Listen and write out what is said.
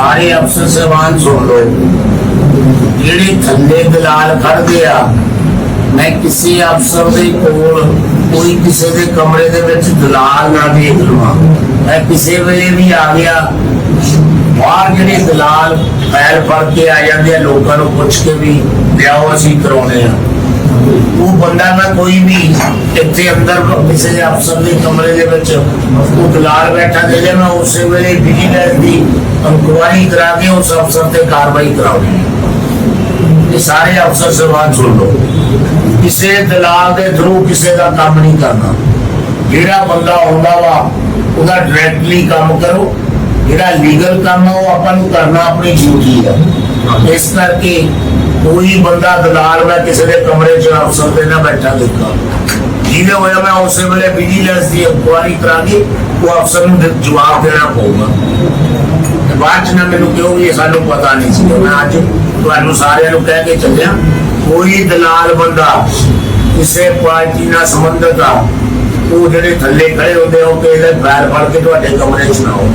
ਸਾਰੇ ਅਫਸਰ ਸਹਿਬਾਨ ਸੁਣ ਲਓ। ਜਿਹੜੇ ਥੱਲੇ ਦਲਾਲ ਖੜਦੇ ਆ, ਮੈਂ ਕਿਸੇ ਅਫਸਰ ਦੇ ਕੋਲ ਕੋਈ ਕਿਸੇ ਦੇ ਕਮਰੇ ਦੇ ਵਿੱਚ ਦਲਾਲ ਨਾ ਦੇਖ ਲਵਾਂ। ਮੈਂ ਕਿਸੇ ਵੇਲੇ ਵੀ ਆ ਗਿਆ, ਬਾਹਰ ਜਿਹੜੇ ਦਲਾਲ ਪੈਰ ਫੜ ਕੇ ਆ ਜਾਂਦੇ ਆ, ਲੋਕਾਂ ਨੂੰ ਪੁੱਛ ਕੇ ਵੀ ਲਿਆਓ, ਅਸੀਂ ਕਰਾਉਣੇ ਆ। ਉਹ ਬੰਦਾ ਨਾ ਕੋਈ ਵੀ ਇੱਥੇ ਅੰਦਰ ਕਿਸੇ ਅਫਸਰ ਦੇ ਕਮਰੇ ਦੇ ਵਿੱਚ ਉਹ ਦਲਾਲ ਬੈਠਾ ਦੇ ਜੇ ਮੈਂ ਉਸੇ ਵੇਲੇ ਵਿਜੀਲੈਂਸ ਦੀ ਇਨਕੁਆਇਰੀ ਕਰਾ ਕੇ ਉਸ ਅਫਸਰ ਤੇ ਕਾਰਵਾਈ ਕਰਾਉਣੀ ਇਹ ਸਾਰੇ ਅਫਸਰ ਸਵਾਲ ਸੁਣ ਲਓ। ਕਿਸੇ ਦਲਾਲ ਦੇ ਥਰੂ ਕਿਸੇ ਦਾ ਕੰਮ ਨਹੀਂ ਕਰਨਾ। ਜਿਹੜਾ ਬੰਦਾ ਆਉਂਦਾ ਵਾ, ਉਹਦਾ ਡਾਇਰੈਕਟਲੀ ਕੰਮ ਕਰੋ। ਜਿਹੜਾ ਲੀਗਲ ਕੰਮ ਆ, ਉਹ ਆਪਾਂ ਨੂੰ ਕਰਨਾ ਆਪਣੀ ਡਿਊਟੀ ਆ। ਇਸ ਕਰਕੇ ਕੋਈ ਬੰਦਾ ਦਲਾਲ, ਮੈਂ ਕਿਸੇ ਦੇ ਕਮਰੇ 'ਚ ਅਫਸਰ ਦੇ ਨਾਲ ਬੈਠਾ ਦੇਖਾ। ਜਿਹਨੇ ਹੋਇਆ ਮੈਂ ਉਸੇ ਵੇਲੇ ਵਿਜੀਲੈਂਸ ਦੀ ਇਨਕੁਆਇਰੀ ਕਰਾ ਉਹ ਅਫਸਰ ਨੂੰ ਜਵਾਬ ਦੇਣਾ ਪਊਗਾ। ਬਾਅਦ ਚ ਨਾ ਮੈਨੂੰ ਕਿਉਂ ਇਹ ਸਾਨੂੰ ਪਤਾ ਨਹੀਂ ਸੀ। ਮੈਂ ਅੱਜ ਤੁਹਾਨੂੰ ਸਾਰਿਆਂ ਨੂੰ ਕਹਿ ਕੇ ਚੱਲਿਆ, ਕੋਈ ਦਲਾਲ ਬੰਦਾ ਕਿਸੇ ਪਾਰਟੀ ਨਾਲ ਸੰਬੰਧਿਤ ਆ, ਉਹ ਜਿਹੜੇ ਥੱਲੇ ਖੜੇ ਹੁੰਦੇ ਹੋ ਕਿ ਇਹਦੇ ਪੈਰ ਫੜ ਕੇ ਤੁਹਾਡੇ ਕਮਰੇ ਚ ਨਾ ਆਓ